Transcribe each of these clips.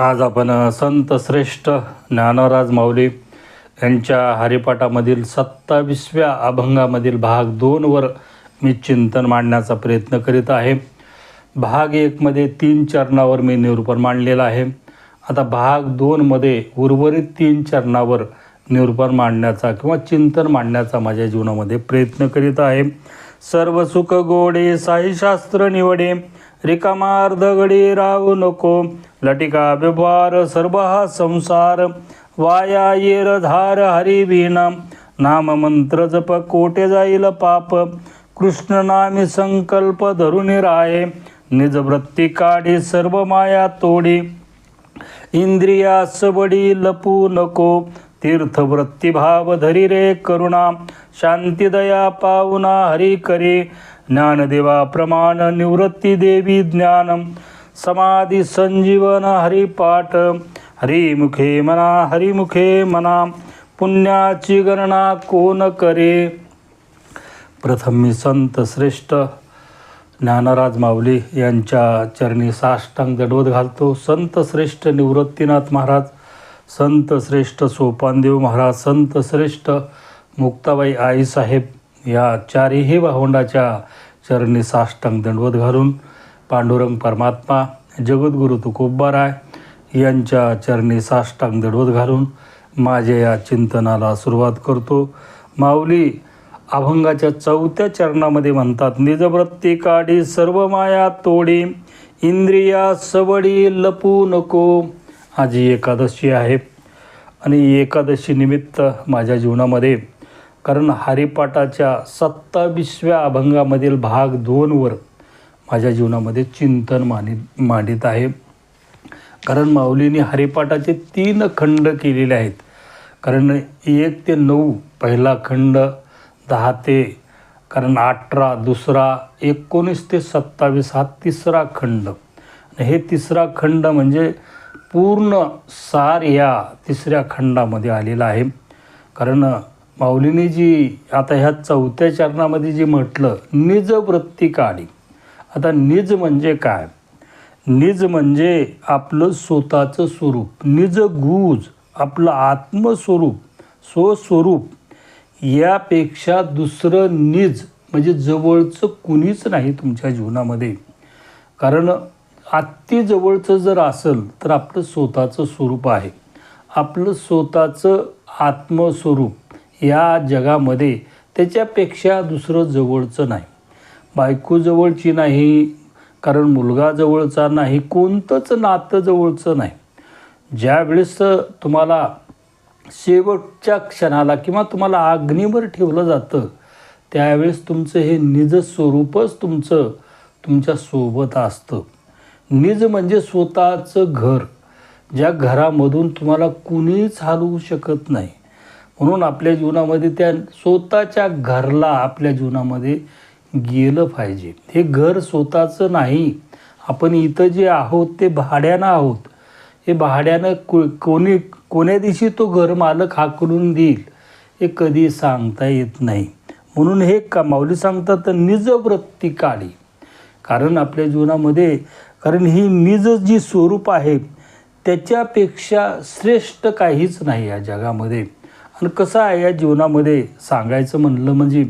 आज आपण संत श्रेष्ठ ज्ञानराज माऊली यांच्या हरिपाठामधील सत्तावीसव्या अभंगामधील भाग दोनवर मी चिंतन मांडण्याचा प्रयत्न करीत आहे. भाग एकमध्ये तीन चरणावर मी निरूपण मांडलेलं आहे. आता भाग दोनमध्ये उर्वरित तीन चरणावर निरूपण मांडण्याचा किंवा चिंतन मांडण्याचा माझ्या जीवनामध्ये प्रयत्न करीत आहे. सर्व सुख गोडे साईशास्त्र निवडे रिकामा अर्धगडी राहू नको लटिका व्यवहार सर्व हा संसार वाया येर धार हरिविना नाम मंत्र जप कोटे जाईल पाप। कृष्ण नामी संकल्प धरून राय निज वृत्ती काढी सर्व माया तोडी। इंद्रिया सबडी लपू नको। तीर्थवृत्तीभाव धरी रे करुणा। शांती दया पावना हरी करे। ज्ञानदेवा प्रमाण निवृत्ती देवी ज्ञान समाधी संजीवन हरिपाठ हरिमुखे मना हरिमुखे मना पुण्याची गणना कोण करे? प्रथम मी संत श्रेष्ठ ज्ञानराज माऊली यांच्या चरणी साष्टांग दडवत घालतो. संत श्रेष्ठ निवृत्तीनाथ महाराज संत श्रेष्ठ सोपानदेव महाराज संत श्रेष्ठ मुक्ताबाई आईसाहेब या चारही भावंडाच्या चरणी साष्टांग दंडवत घालून पांडुरंग परमात्मा जगद्गुरु तुकोबाराय यांच्या चरणी साष्टांग दडवत घालून माझ्या या चिंतनाला सुरुवात करतो. माऊली अभंगाच्या चौथ्या चरणामध्ये म्हणतात निजवृत्ती काढी सर्व माया तोडी इंद्रिया सवडी लपू नको. आजी एकादशी आहे. आणि एकादशी निमित्त माझ्या जीवनामध्ये कारण हरिपाठाच्या सत्तावीसव्या अभंगामधील भाग दोनवर माझ्या जीवनामध्ये चिंतन मानित मांडित आहे. कारण माऊलीने हरिपाठाचे तीन खंड केलेले आहेत. कारण एक ते नऊ पहिला खंड दहा ते कारण अठरा दुसरा एकोणीस ते सत्तावीस हा तिसरा खंड. हे तिसरा खंड म्हणजे पूर्ण सार या तिसऱ्या खंडामध्ये आलेला आहे. कारण माऊलीने जी आता ह्या चौथ्या चरणामध्ये जे म्हटलं निजवृत्ती काढी आता निज म्हणजे काय? निज म्हणजे आपलं स्वतःचं स्वरूप. निज गुज आपलं आत्मस्वरूप स्वस्वरूप. यापेक्षा दुसरं निज म्हणजे जवळचं कुणीच नाही तुमच्या जीवनामध्ये. कारण अति जवळचं जर असेल तर आपलं स्वतःचं स्वरूप आहे. आपलं स्वतःचं आत्मस्वरूप या जगामध्ये त्याच्यापेक्षा दुसरं जवळचं नाही. बायको जवळची नाही कारण मुलगा जवळचा नाही कोणतंच नातं जवळचं नाही. ज्यावेळेस तुम्हाला शेवटच्या क्षणाला किंवा तुम्हाला अग्नीवर ठेवलं जातं त्यावेळेस तुमचं हे निज स्वरूपच तुमचं तुमच्यासोबत असतं. निज म्हणजे स्वतःचं घर ज्या घरामधून तुम्हाला कुणीच हलवू शकत नाही. म्हणून आपल्या जीवनामध्ये त्या स्वतःच्या घरला आपल्या जीवनामध्ये गेलं पाहिजे. हे घर स्वतःचं नाही. आपण इथं जे आहोत ते भाड्यानं आहोत. हे भाड्यानं को कोणी कोण्या दिवशी तो घर मालक हाकलून देईल हे कधी सांगता येत नाही. म्हणून हे का माऊली सांगतात निज वृत्ती काढी कारण आपल्या जीवनामध्ये कारण ही निज जी स्वरूप आहे त्याच्यापेक्षा श्रेष्ठ काहीच नाही या जगामध्ये. आणि कसं आहे या जीवनामध्ये? सांगायचं म्हणलं म्हणजे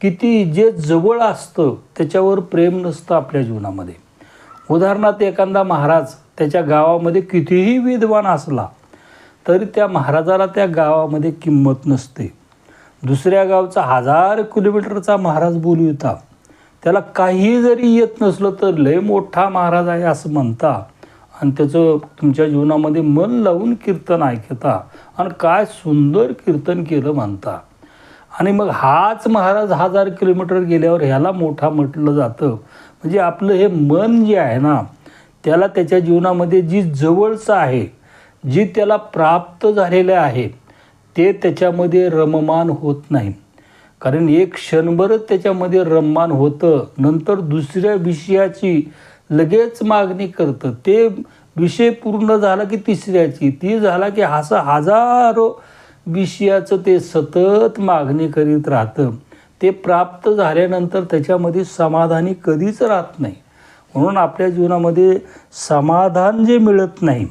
किती जे जवळ असतं त्याच्यावर प्रेम नसतं आपल्या जीवनामध्ये. उदाहरणार्थ एखादा महाराज त्याच्या गावामध्ये कितीही विद्वान असला तरी त्या महाराजाला त्या गावामध्ये किंमत नसते. दुसऱ्या गावचा हजार किलोमीटरचा महाराज बोलू येता त्याला काही जरी येत नसलं तर लय मोठा महाराज आहे असं म्हणता. आणि त्याचं तुमच्या जीवनामध्ये मन लावून कीर्तन ऐकता. आणि काय सुंदर कीर्तन केलं म्हणता. आणि मग हाच महाराज हजार किलोमीटर गेल्यावर ह्याला मोठा म्हटलं जातं. म्हणजे आपलं हे मन जे आहे ना त्याला त्याच्या जीवनामध्ये जी जवळचं आहे जी त्याला प्राप्त झालेलं आहे ते त्याच्यामध्ये रममान होत नाही. कारण एक क्षणभरच त्याच्यामध्ये रममान होतं नंतर दुसऱ्या विषयाची लगेच मागणी करतं. ते विषय पूर्ण झाला की तिसऱ्याची ती झाला की असं हजारो विषयाचं ते सतत मागणी करीत राहतं. ते प्राप्त झाल्यानंतर त्याच्यामध्ये समाधानी कधीच राहत नाही. म्हणून आपल्या जीवनामध्ये समाधान जे मिळत नाही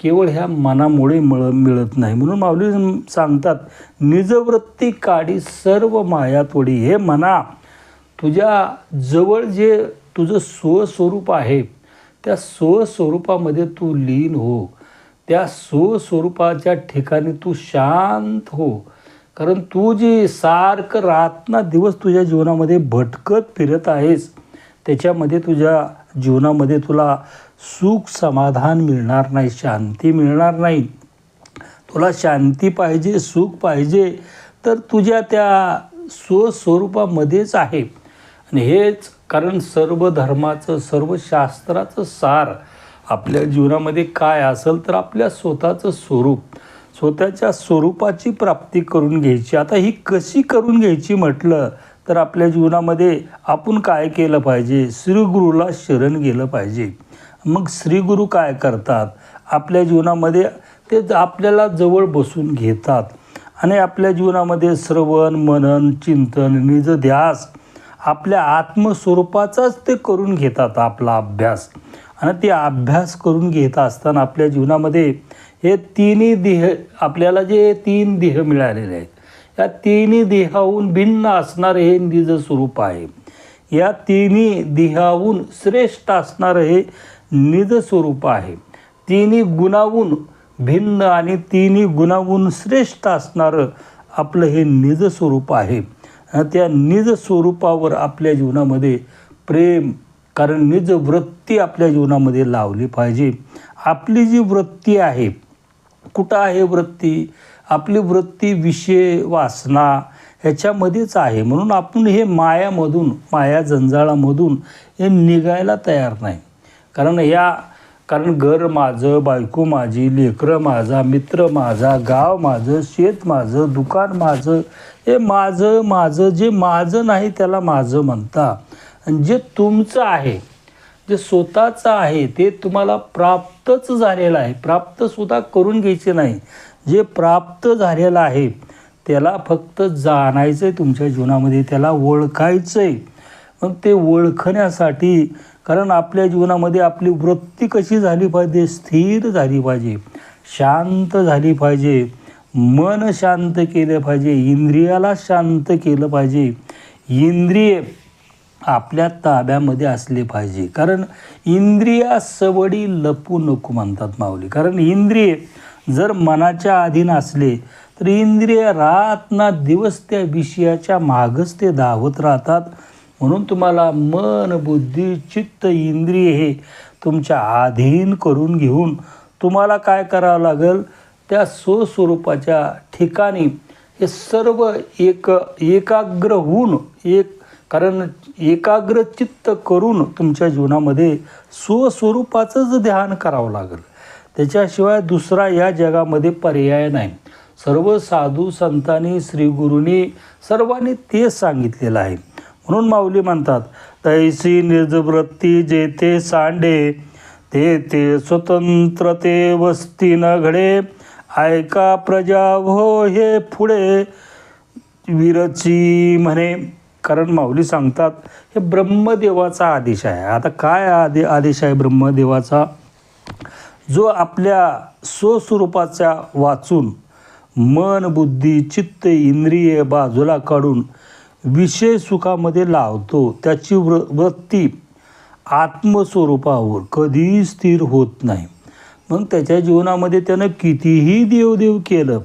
केवळ ह्या मनामुळे मिळ मिळत नाही. म्हणून माऊली सांगतात निजवृत्ती काढी सर्व माया तोडी हे मना तुझ्या जवळ जे तुझं स्वस्वरूप आहे त्या स्वस्वरूपामध्ये तू लीन हो. त्या स्वस्वरूपाच्या ठिकाणी तू शांत हो. कारण तू जी सारखं रातना दिवस तुझ्या जीवनामध्ये भटकत फिरत आहेस त्याच्यामध्ये तुझ्या जीवनामध्ये तुला सुख समाधान मिळणार नाही शांती मिळणार नाही. तुला शांती पाहिजे सुख पाहिजे तर तुझ्या त्या स्वस्वरूपामध्येच आहे. आणि हेच कारण सर्व धर्माचं सर्व शास्त्राचं सार आपल्या जीवनामध्ये काय असेल तर आपल्या स्वतःचं स्वरूप स्वतःच्या स्वरूपाची प्राप्ती करून घ्यायची. आता ही कशी करून घ्यायची म्हटलं तर आपल्या जीवनामध्ये आपण काय केलं पाहिजे? श्रीगुरूला शरण गेलं पाहिजे. मग श्रीगुरू काय करतात? आपल्या जीवनामध्ये ते आपल्याला जवळ बसून घेतात. आणि आपल्या जीवनामध्ये श्रवण मनन चिंतन निज ध्यास आपल्या आत्मस्वरूपाचाच ते करून घेतात आपला अभ्यास. आणि ते अभ्यास करून घेत असताना आपल्या जीवनामध्ये हे तिन्ही देह आपल्याला जे तीन देह मिळालेले आहेत या तिन्ही देहाहून भिन्न असणारं हे निज स्वरूप आहे. या तिन्ही देहाहून श्रेष्ठ असणारं हे निज स्वरूप आहे. तिन्ही गुणाहून भिन्न आणि तिन्ही गुणाहून श्रेष्ठ असणारं आपलं हे निज स्वरूप आहे. त्या निज स्वरूपावर आपल्या जीवनामध्ये प्रेम कारण निज वृत्ती आपल्या जीवनामध्ये लावली पाहिजे. आपली जी वृत्ती आहे कुठं आहे वृत्ती? आपली वृत्ती विषय वासना ह्याच्यामध्येच आहे. म्हणून आपण हे मायामधून माया जंजाळामधून हे निघायला तयार नाही. कारण या कारण घर माझं बायको माझी लेकरं माझा मित्र माझा गाव माझं शेत माझं दुकान माझं हे माझं माझं जे माझं नाही त्याला माझं म्हणता. आणि जे तुमचं आहे जे स्वतःचं आहे ते तुम्हाला प्राप्तच झालेलं आहे. प्राप्तसुद्धा करून घ्यायचे नाही. जे प्राप्त झालेलं आहे त्याला फक्त जाणायचं आहे तुमच्या जीवनामध्ये त्याला ओळखायचं आहे मग ते ओळखण्यासाठी कारण आपल्या जीवनामध्ये आपली वृत्ती कशी झाली पाहिजे स्थिर झाली पाहिजे शांत झाली पाहिजे मन शांत केलं पाहिजे इंद्रियाला शांत केलं पाहिजे. इंद्रिय आपल्या ताब्यामध्ये असले पाहिजे. कारण इंद्रिया सवडी लपू नको म्हणतात माऊली. कारण इंद्रिय जर मनाच्या अधीन असले तर इंद्रिय रात ना दिवस त्या विषयाच्या मागच ते धावत राहतात. म्हणून तुम्हाला मन बुद्धी चित्त इंद्रिय हे तुमच्या अधीन करून घेऊन तुम्हाला काय करावं लागेल? त्या स्वस्वरूपाच्या ठिकाणी हे सर्व एक एकाग्र होऊन एक कारण एकाग्र चित्त करून तुमच्या जीवनामध्ये स्वस्वरूपाचंच ध्यान करावं लागेल त्याच्याशिवाय दुसरा या जगामध्ये पर्याय नाही. सर्व साधू संतांनी श्रीगुरूंनी सर्वांनी तेच सांगितलेलं आहे. म्हणून माऊली म्हणतात तैसी निर्जवृत्ती जेथे सांडे ते ते स्वतंत्र ते वस्ती न घडे. ऐका प्रजा हो हे पुढे. विरची म्हणे. कारण माऊली सांगतात हे ब्रह्मदेवाचा आदेश आहे. आता काय आदे आदेश आहे ब्रह्मदेवाचा? जो आपल्या स्वस्वरूपाच्या वाचून मन बुद्धी चित्त इंद्रिय बाजूला काढून विषय सुखामध्ये लावतो त्याची वृ वृत्ती आत्मस्वरूपावर कधीही स्थिर होत नाही. मग त्याच्या जीवनामध्ये त्यानं कितीही देवदेव केलं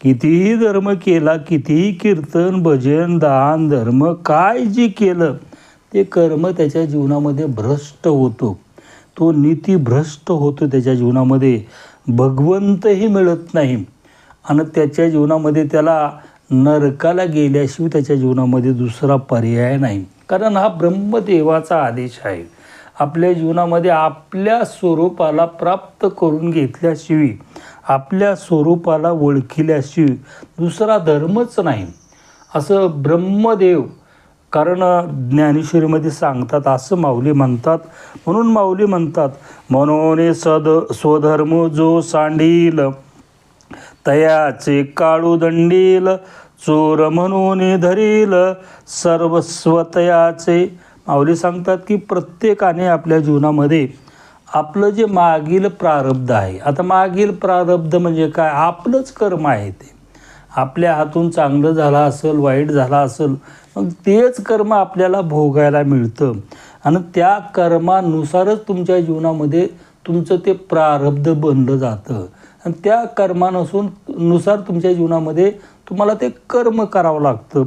कितीही धर्म केला कितीही कीर्तन भजन दान धर्म काय जे केलं ते कर्म त्याच्या जीवनामध्ये भ्रष्ट होतो. तो नीती भ्रष्ट होतो त्याच्या जीवनामध्ये. भगवंतही मिळत नाही. आणि त्याच्या जीवनामध्ये त्याला नरकाला गेल्याशिवाय त्याच्या जीवनामध्ये दुसरा पर्याय नाही. कारण हा ब्रह्मदेवाचा आदेश आहे. आपल्या जीवनामध्ये आपल्या स्वरूपाला प्राप्त करून घेतल्याशिवाय आपल्या स्वरूपाला ओळखिल्याशिवाय दुसरा धर्मच नाही. असं ब्रह्मदेव कारण ज्ञानेश्वरीमध्ये सांगतात असं माऊली म्हणतात. म्हणून माऊली म्हणतात मनोने सद स्वधर्म जो सांडील तयाचे काळू दंडील चोर म्हणून धरील सर्वस्वतयाचे माऊली सांगतात की प्रत्येकाने आपल्या जीवनामध्ये आपलं जे मागील प्रारब्ध आहे आता मागील प्रारब्ध म्हणजे काय? आपलंच कर्म आहे ते. आपल्या हातून चांगलं झालं असेल वाईट झालं असेल मग तेच कर्म आपल्याला भोगायला मिळतं. आणि त्या कर्मानुसारच तुमच्या जीवनामध्ये तुमचं ते प्रारब्ध बनलं जातं. आणि त्या कर्मानुसून नुसार तुमच्या जीवनामध्ये तुम्हाला ते कर्म करावं लागतं.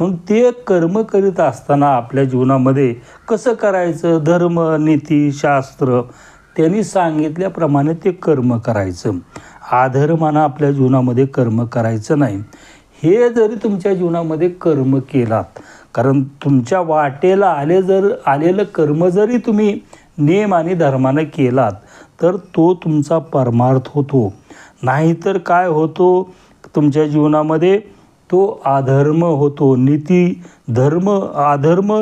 मग ते कर्म करीत असताना आपल्या जीवनामध्ये कसं करायचं? धर्म नीती शास्त्र त्यांनी सांगितल्याप्रमाणे ते कर्म करायचं. आधर्मानं आपल्या जीवनामध्ये कर्म करायचं नाही. हे जरी तुमच्या जीवनामध्ये कर्म केलात कारण तुमच्या वाटेला आले जर आलेलं कर्म जरी तुम्ही नियम आणि धर्मानं केलात तर तो तुमचा परमार्थ होतो. नाहीतर काय होतो? तुमच्या जीवनामध्ये तो अधर्म होतो. नीती धर्म अधर्म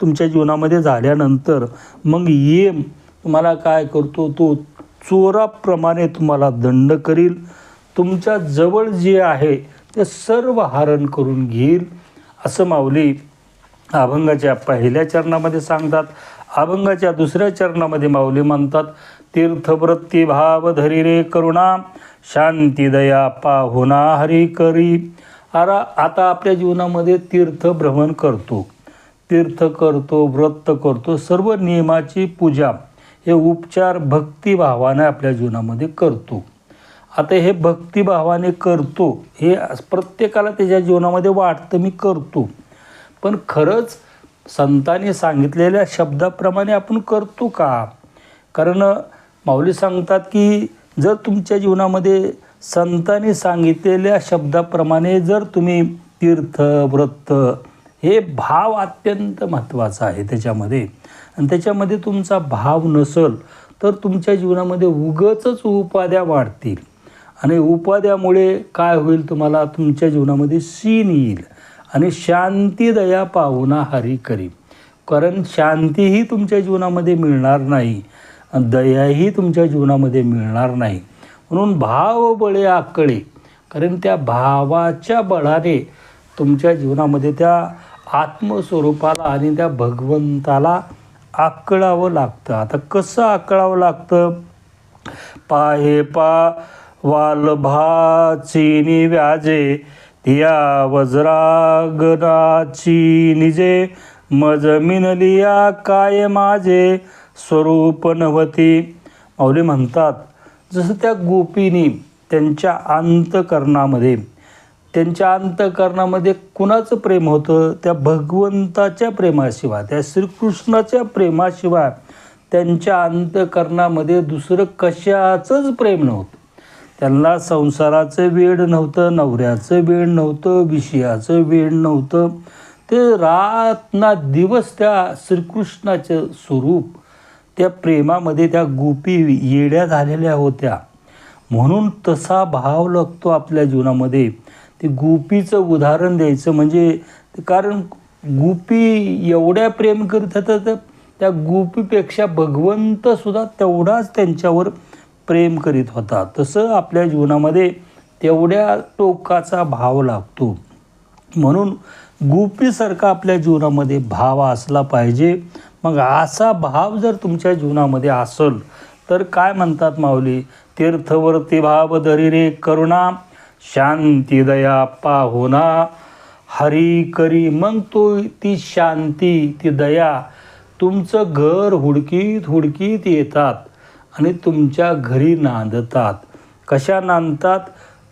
तुमच्या जीवनामध्ये झाल्यानंतर मग येम तुम्हाला काय करतो तो चोराप्रमाणे तुम्हाला दंड करील. तुमच्या जवळ जे आहे ते सर्व हरण करून घेईल. असं माऊली अभंगाच्या पहिल्या चरणामध्ये सांगतात. अभंगाच्या दुसऱ्या चरणामध्ये माऊली म्हणतात तीर्थवृत्ती भाव धरी रे करुणा शांती दया पाहुणा हरी करी. अरा आता आपल्या जीवनामध्ये तीर्थ भ्रमण करतो. तीर्थ करतो व्रत करतो सर्व नियमाची पूजा हे उपचार भक्तिभावाने आपल्या जीवनामध्ये करतो. आता हे भक्तिभावाने करतो हे प्रत्येकाला त्याच्या जीवनामध्ये वाटतं मी करतो. पण खरंच संतांनी सांगितलेल्या शब्दाप्रमाणे आपण करतो का? कारण माऊली सांगतात की जर तुमच्या जीवनामध्ये संतांनी सांगितलेल्या शब्दाप्रमाणे जर तुम्ही तीर्थ व्रत हे भाव अत्यंत महत्त्वाचा आहे त्याच्यामध्ये. आणि त्याच्यामध्ये तुमचा भाव नसल तर तुमच्या जीवनामध्ये उगचच उपाध्या वाढतील. आणि उपाध्यामुळे काय होईल तुम्हाला? तुमच्या जीवनामध्ये सीन येईल. आणि शांती दया पाहुणा हरी करी. कारण शांतीही तुमच्या जीवनामध्ये मिळणार नाही. दयाही तुमच्या जीवनामध्ये मिळणार नाही. म्हणून भाव बळे आकळे. कारण त्या भावाच्या बळाने तुमच्या जीवनामध्ये त्या आत्मस्वरूपाला आणि त्या भगवंताला आकळावं लागतं. आता कसं आकळावं लागतं? पाहे पा वालभाची व्याजे तिया वज्रागनाची निजे मज मिनलिया काय माझे स्वरूप नवती माऊली म्हणतात जसं त्या गोपीनी त्यांच्या अंतकरणामध्ये त्यांच्या अंतकरणामध्ये कुणाचं प्रेम होतं? त्या भगवंताच्या प्रेमाशिवाय त्या श्रीकृष्णाच्या प्रेमाशिवाय त्यांच्या अंतकरणामध्ये दुसरं कशाचंच प्रेम नव्हतं. त्यांना संसाराचं वेड नव्हतं नवऱ्याचं वेड नव्हतं विषयाचं वेड नव्हतं. ते रात ना दिवस त्या श्रीकृष्णाचं स्वरूप त्या प्रेमामध्ये त्या गोपी येड्या झालेल्या होत्या. म्हणून तसा भाव लागतो आपल्या जीवनामध्ये. ते गोपीचं उदाहरण द्यायचं म्हणजे कारण गोपी एवढ्या प्रेम करत होतं तर त्या गोपीपेक्षा भगवंतसुद्धा तेवढाच त्यांच्यावर प्रेम करीत होता. तसं आपल्या जीवनामध्ये तेवढ्या टोकाचा भाव लागतो. म्हणून गोपीसारखा आपल्या जीवनामध्ये भाव असला पाहिजे. मग असा भाव जर तुमच्या जीवनामध्ये असेल तर काय म्हणतात माऊली? तीर्थवर्ती भाव धरी रे करुणा शांती दया पाहुणा हरी करी मग तो ती शांती ती दया. तुमचं घर हुडकीत हुडकीत येतात आणि तुमच्या घरी नांदतात. कशा नांदतात?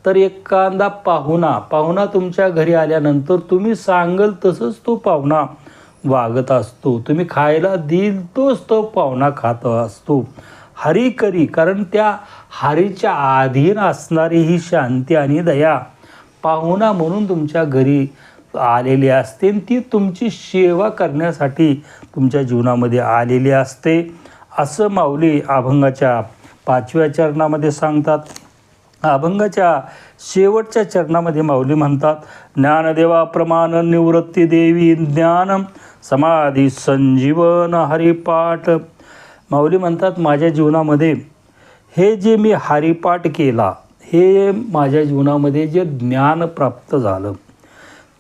तर एखादा पाहुणा पाहुणा तुमच्या घरी आल्यानंतर तुम्ही सांगल तसंच तो पाहुणा वागत असतो. तुम्ही खायला देईल तोच तो पाहुणा खात असतो. हरी करी कारण त्या हरीच्या अधीन असणारी ही शांती आणि दया पाहुणा म्हणून तुमच्या घरी आलेली असते आणि ती तुमची सेवा करण्यासाठी तुमच्या जीवनामध्ये आलेली असते. असं माऊली अभंगाच्या पाचव्या चरणामध्ये सांगतात अभंगाच्या शेवटच्या चरणामध्ये माऊली म्हणतात ज्ञानदेवाप्रमाण निवृत्ती देवी ज्ञान समाधी संजीवन हरिपाठ. माऊली म्हणतात माझ्या जीवनामध्ये हे जे मी हरिपाठ केला हे माझ्या जीवनामध्ये जे ज्ञान प्राप्त झालं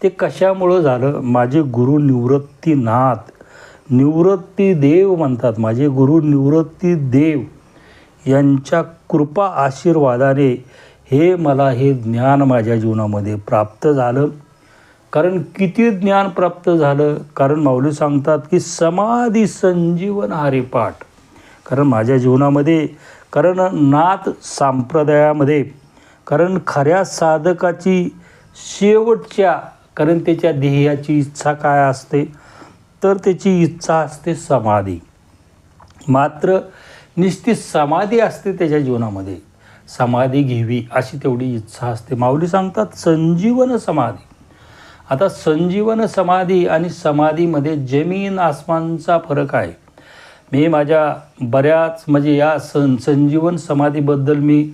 ते कशामुळं झालं? माझे गुरु निवृत्तीनाथ. निवृत्ती देव म्हणतात माझे गुरु निवृत्ती देव. यांच्या कृपा आशीर्वादाने हे मला हे ज्ञान माझ्या जीवनामध्ये प्राप्त झालं. कारण किती ज्ञान प्राप्त झालं? कारण माऊली सांगतात की समाधी संजीवन हरिपाठ कारण माझ्या जीवनामध्ये कारण नाथ संप्रदायामध्ये कारण खऱ्या साधकाची शेवटच्या कारण त्याच्या ध्येयाची इच्छा काय असते? तर त्याची इच्छा असते समाधी. मात्र निश्चित समाधी असते त्याच्या जीवनामध्ये. समाधी घ्यावी अशी तेवढी इच्छा असते. माऊली सांगतात संजीवन समाधी. आता संजीवन समाधी आणि समाधीमध्ये जमीन आसमानचा फरक आहे. मी माझ्या बऱ्याच म्हणजे या सं संजीवन समाधीबद्दल मी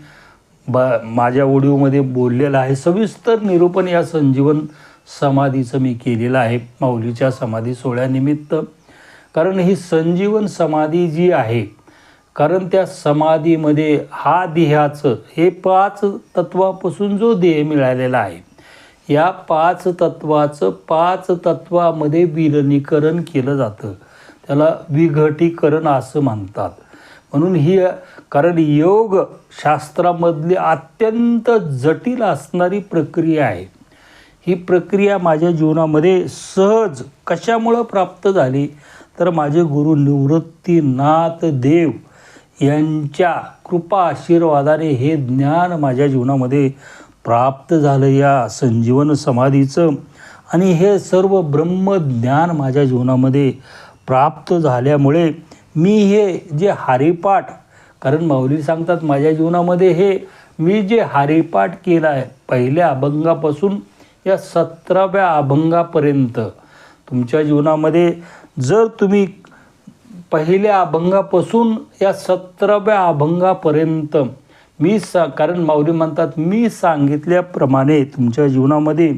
ब माझ्या ओडिओमध्ये बोललेलं आहे. सविस्तर निरूपण या संजीवन समाधीचं मी केलेलं आहे. माऊलीच्या समाधी सोहळ्यानिमित्त. कारण ही संजीवन समाधी जी आहे कारण त्या समाधीमध्ये हा देहाचं हे पाच तत्वापासून जो देह मिळालेला आहे या पाच तत्वाचं पाच तत्वामध्ये विलनीकरण केलं जातं. त्याला विघटीकरण असं म्हणतात. म्हणून ही कारण योग शास्त्रामधली अत्यंत जटिल असणारी प्रक्रिया आहे. ही प्रक्रिया माझ्या जीवनामध्ये सहज कशामुळं प्राप्त झाली? तर माझे गुरु निवृत्तीनाथ देव यांच्या कृपा आशीर्वादाने हे ज्ञान माझ्या जीवनामध्ये प्राप्त झालं या संजीवन समाधीचं. आणि हे सर्व ब्रह्मज्ञान माझ्या जीवनामध्ये प्राप्त झाल्यामुळे मी हे जे हरिपाठ कारण माऊली सांगतात माझ्या जीवनामध्ये हे मी जे हरिपाठ केला आहे पहिल्या अभंगापासून या सतराव्या अभंगापर्यंत तुमच्या जीवनामध्ये जर तुम्ही पहिल्या अभंगापासून या सतराव्या अभंगापर्यंत मी सा कारण माऊली म्हणतात मी सांगितल्याप्रमाणे तुमच्या जीवनामध्ये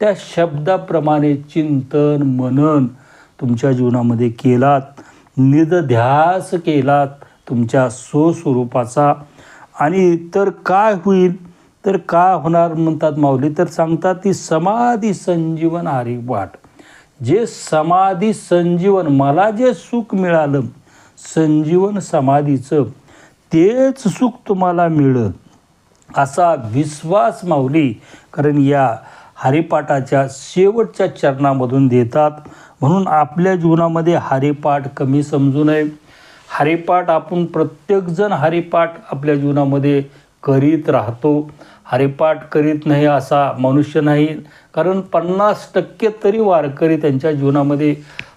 त्या शब्दाप्रमाणे चिंतन मनन तुमच्या जीवनामध्ये केलात निदध्यास केलात तुमच्या स्वस्वरूपाचा. आणि तर काय होईल? तर काय होणार? म्हणतात माऊली. तर सांगतात ती समाधी संजीवन हरिपाठ जे समाधी संजीवन मला जे सुख मिळालं संजीवन समाधीचं तेच सुख तुम्हाला मिळेल. असा विश्वास माऊली कारण या हरिपाठाच्या शेवटच्या चरणामधून देतात. म्हणून आपल्या जीवनामध्ये हरिपाठ कमी समजू नये. हरिपाठ आपण प्रत्येकजण हरिपाठ आपल्या जीवनामध्ये करीत राहतो. हरिपाठ करीत नाही असा मनुष्य नाही. कारण पन्नास टक्के तरी वारकरी त्यांच्या जीवनामध्ये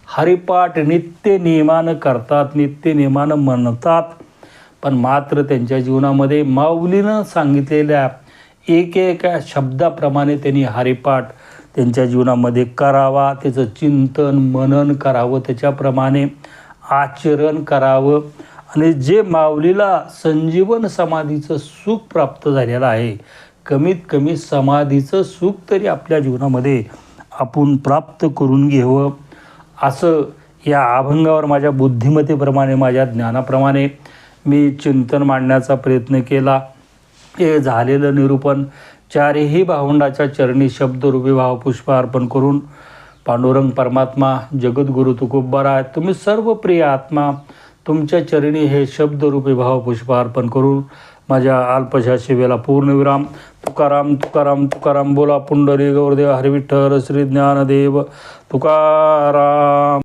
हरिपाठ नित्य नियमानं करतात नित्य नियमानं म्हणतात. पण मात्र त्यांच्या जीवनामध्ये माऊलीनं सांगितलेल्या एक एका शब्दाप्रमाणे त्यांनी हरिपाठ त्यांच्या जीवनामध्ये करावा त्याचं चिंतन मनन करावं त्याच्याप्रमाणे आचरण करावं. आणि जे माऊलीला संजीवन समाधीचं सुख प्राप्त झालेलं आहे कमीत कमी समाधीचं सुख तरी आपल्या जीवनामध्ये आपण प्राप्त करून घ्यावं असं या अभंगावर माझ्या बुद्धिमत्तेप्रमाणे माझ्या ज्ञानाप्रमाणे मी चिंतन मांडण्याचा प्रयत्न केला. हे झालेलं निरूपण चारही भावंडाच्या चरणी शब्दरूपी भावपुष्प अर्पण करून पांडुरंग परमात्मा जगद्गुरु तुकोबारा तुम्ही सर्व प्रिय आत्मा तुमच्या चरणी हे शब्दरूपी भावपुष्प अर्पण करून माझ्या अल्पशा शिवेला पूर्णविराम. तुकाराम तुकाराम तुकाराम बोला पुंडरी गौरदेव हरविठ्ठल श्री ज्ञानदेव तुकाराम.